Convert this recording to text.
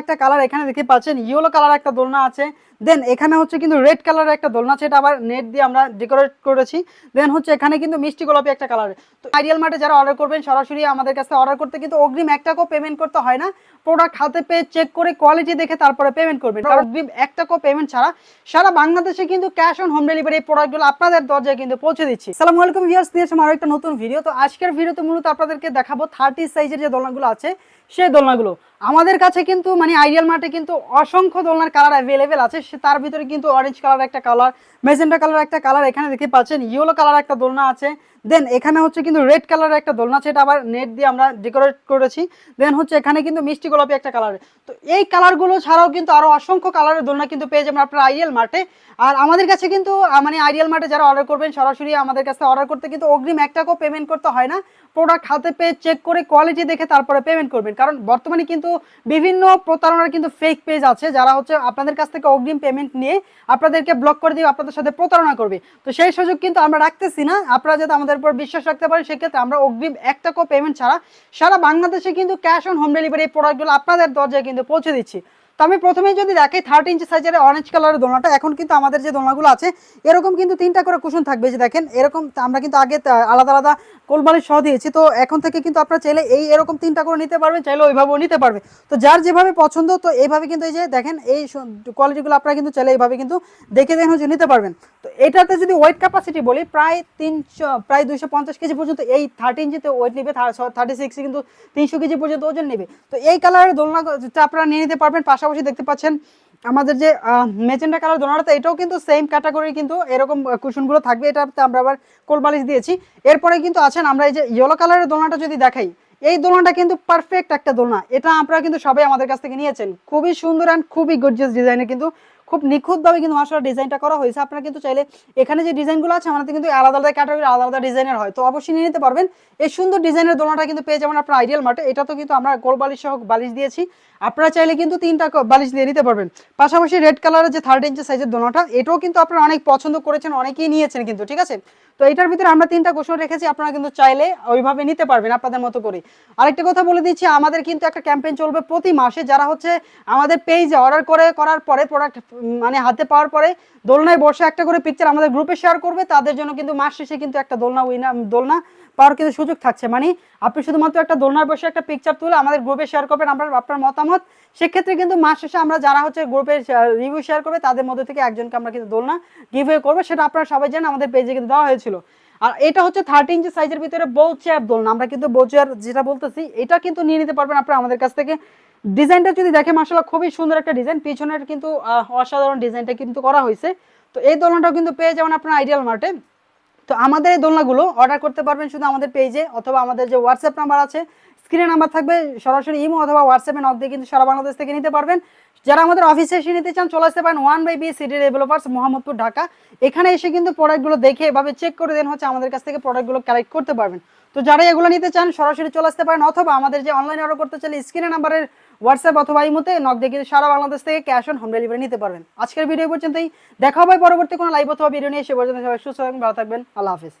একটা কালার এখানে দেখতে পাচ্ছেন ইয়েলো কালার একটা দোলনা আছে। দেন এখানে হচ্ছে কিন্তু রেড কালারের একটা দোলনা আছে, এটা আবার নেট দিয়ে আমরা ডেকোরেট করেছি। দেন হচ্ছে এখানে কিন্তু মিষ্টি গোলাপি একটা কালার তো আইডিয়াল মার্টে যারা অর্ডার করবেন, সরাসরি আমাদের কাছে অর্ডার করতে কিন্তু অগ্রিম এক টাকাও পেমেন্ট করতে হয় না। প্রোডাক্ট হাতে পেয়ে চেক করে কোয়ালিটি দেখে তারপরে পেমেন্ট করবেন। কারণ অগ্রিম এক টাকাও পেমেন্ট ছাড়া সারা বাংলাদেশে কিন্তু ক্যাশ অন হোম ডেলিভারি এই প্রোডাক্টগুলো আপনাদের দরজায় কিন্তু পৌঁছে দিচ্ছি। সালামু আলাইকুম ভিউয়ার্স নিয়ে আসলাম আরও একটা নতুন ভিডিও তো আজকের ভিডিওতে মূলত আপনাদেরকে দেখাবো থার্টি সাইজের যে দোলনাগুলো আছে, সেই দোলনাগুলো। আমাদের কাছে কিন্তু মানে আইডিয়াল মার্টে কিন্তু অসংখ্য দোলনার কালার অ্যাভেলেবেল আছে তার ভিতরে কিন্তু অরেঞ্জ কালার একটা কালার মেজেন্টা কালার একটা কালার এখানে দেখতে পাচ্ছেন ইয়েলো কালার একটা দোলনা আছে। দেন এখানে হচ্ছে কিন্তু রেড কালারের একটা দোলনা আছে, এটা আবার নেট দিয়ে আমরা ডেকোরেট করেছি। দেন হচ্ছে এখানে কিন্তু মিষ্টি গোলাপি একটা কালার তো এই কালারগুলো ছাড়াও কিন্তু আরও অসংখ্য কালারের দোলনা কিন্তু পেয়ে যাবেন আপনার আইডিয়াল মার্টে। আর আমাদের কাছে কিন্তু মানে আইডিয়াল মার্টে যারা অর্ডার করবেন, সরাসরি আমাদের কাছে অর্ডার করতে কিন্তু অগ্রিম এক টাকাও পেমেন্ট করতে হয় না। প্রোডাক্ট হাতে পেয়ে চেক করে কোয়ালিটি দেখে তারপরে পেমেন্ট করবেন। কারণ বর্তমানে কিন্তু বিভিন্ন প্রতারণার কিন্তু ফেক পেজ আছে, যারা হচ্ছে আপনাদের কাছ থেকে অগ্রিম পেমেন্ট নিয়ে আপনাদেরকে ব্লক করে দিয়ে আপনাদের সাথে প্রতারণা করবে। তো সেই সুযোগ কিন্তু আমরা রাখতেছি না। আপনারা যাতে আমাদের উপর বিশ্বাস রাখতে পারেন, সেক্ষেত্রে আমরা অগ্রিম এক টাকাও পেমেন্ট ছাড়া সারা বাংলাদেশে কিন্তু ক্যাশ অন হোম ডেলিভারি এই প্রোডাক্টগুলো আপনাদের দরজায় কিন্তু পৌঁছে দিচ্ছি। তো আমি প্রথমেই যদি দেখাই থার্টি ইঞ্চি সাইজের অরেঞ্জ কালারের দোলনাটা, এখন কিন্তু আমাদের যে দোলনাগুলো আছে, এরকম কিন্তু তিনটা করে কুশন থাকবে যে দেখেন, এরকম আমরা কিন্তু আগে আলাদা আলাদা কোলবালিশ সহ দিয়েছি, তো এখন থেকে কিন্তু আপনারা চাইলে এই এরকম তিনটা করে নিতে পারবেন, চাইলে ওইভাবেও নিতে পারবে তো যার যেভাবে পছন্দ, তো এইভাবে কিন্তু এই যে দেখেন, এই কোয়ালিটিগুলো আপনারা কিন্তু চাইলে এইভাবে কিন্তু দেখে দেখে হচ্ছে নিতে পারবেন। তো এটাতে যদি ওয়েট ক্যাপাসিটি বলি, প্রায় তিনশো, প্রায় দুইশো পঞ্চাশ কেজি পর্যন্ত এই থার্টি ইঞ্চিতে ওয়েট নেবে থার্টি সিক্সে কিন্তু তিনশো কেজি পর্যন্ত ওজন নেবে। তো এই কালারের দোলনা আপনারা নিয়ে নিতে পারবেন, পাশাপাশি দেখতে পাচ্ছেন আমাদের যে মেজেন্ডা কালার দোনাটা এটাও কিন্তু সেম ক্যাটাগরি কিন্তু এরকম কুশনগুলো থাকবে। এটাতে আমরা আবার কোলবালিশ দিয়েছি। এরপরে কিন্তু আছেন আমরা এই যে ইয়েলো কালারের দোনাটা যদি দেখাই, এই দোলনাটা কিন্তু পারফেক্ট একটা দোলনা। এটা আপনারা কিন্তু সবাই আমাদের কাছ থেকে নিয়েছেন। খুবই সুন্দর অ্যান্ড খুবই গর্জিয়াস ডিজাইনের কিন্তু খুব নিখুঁতভাবে কিন্তু মাসার ডিজাইনটা করা হয়েছে। আপনারা কিন্তু চাইলে এখানে যে ডিজাইনগুলো আছে, আমাদের কিন্তু আলাদা আলাদা ক্যাটাগরি আলাদা আলাদা ডিজাইনের হয়। তো অবশ্যই নিয়ে নিতে পারবেন। এই সুন্দর ডিজাইনের দোলনাটা কিন্তু পেয়ে যাবেন আপনার আইডিয়াল মার্টে এটা তো কিন্তু আমরা গোল বালিশ সহ বালিশ দিয়েছি। আপনারা চাইলে কিন্তু তিনটা বালিশ দিয়ে নিতে পারবেন। পাশাপাশি রেড কালারের যে থার্ড ইঞ্চি সাইজের দোলনাটা, এটাও কিন্তু আপনারা অনেক পছন্দ করেছেন, অনেকেই নিয়েছেন কিন্তু, ঠিক আছে? তো এটার ভিতরে আমরা তিনটা কোশ্চেন রেখেছি, আপনারা কিন্তু চাইলে ওইভাবে নিতে পারবেন আপনাদের মতো করে। আরেকটা কথা বলে দিচ্ছি, আমাদের কিন্তু একটা ক্যাম্পেইন চলবে প্রতি মাসে। যারা হচ্ছে আমাদের পেজে অর্ডার করে, করার পরে প্রোডাক্ট মানে হাতে পাওয়ার পরে দোলনায় বসে একটা করে পিকচার আমাদের গ্রুপে শেয়ার করবে, তাদের জন্য কিন্তু মাস শেষে কিন্তু একটা দোলনা উইনার দোলনা পাওয়ার কিন্তু সুযোগ থাকছে। মানে আপনি শুধুমাত্র একটা দোলনার বসে একটা পিকচার তুলে আমাদের গ্রুপে শেয়ার করবেন, আপনার আপনার মতামত, সেক্ষেত্রে কিন্তু মাস শেষে আমরা যারা হচ্ছে গ্রুপে রিভিউ শেয়ার করবে, তাদের মধ্যে থেকে একজনকে আমরা কিন্তু দোলনা গিভওয়ে করব, সেটা আপনারা সবাই জানেন, আমাদের পেজে কিন্তু দেওয়া হয়েছিল। আর এটা হচ্ছে থার্টি ইঞ্চি সাইজের ভিতরে আব্দুল দোলনা আমরা কিন্তু বউ আর যেটা বলতেছি, এটা কিন্তু নিয়ে নিতে পারবেন আপনার আমাদের কাছ থেকে। ডিজাইনটা যদি দেখে মাসাল্লাহ খুবই সুন্দর একটা ডিজাইন পিছনের কিন্তু অসাধারণ ডিজাইনটা কিন্তু করা হয়েছে। তো এই দোলনাটাও কিন্তু পেয়ে যাবেন আপনার আইডিয়াল মার্টে তো আমাদের এই দোলনাগুলো অর্ডার করতে পারবেন শুধু আমাদের পেজে অথবা আমাদের যে হোয়াটসঅ্যাপ নাম্বার আছে স্ক্রিনে নাম্বার থাকবে, সরাসরি ইমো অথবা হোয়াটসঅ্যাপে নক দিয়ে কিন্তু সারা বাংলাদেশ থেকে নিতে পারবেন। যারা আমাদের অফিসে এসে নিতে চান, চলে আসতে পারেন one by B city developers Mohammadpur, Dhaka. এখানে এসে কিন্তু প্রোডাক্টগুলো দেখে এভাবে চেক করে দেন হচ্ছে আমাদের কাছ থেকে প্রোডাক্টগুলো কালেক্ট করতে পারবেন। তো যারা এগুলো নিতে চান, সরাসরি চলে আসতে পারেন অথবা আমাদের যে অনলাইন অর্ডার করতে চাইলে স্ক্রিনে নাম্বারের হোয়াটসঅ্যাপ অথবা ইমোতে নক দেখিয়ে সারা বাংলাদেশ থেকে ক্যাশ অন হোম ডেলিভারি নিতে পারবেন। আজকের ভিডিও পর্যন্তই। দেখা হবে পরবর্তী কোনো লাইভ অথবা ভিডিও নিয়ে, সে পর্যন্ত সবাই সুস্থ থাকবেন, ভালো থাকবেন। আল্লাহ হাফিজ।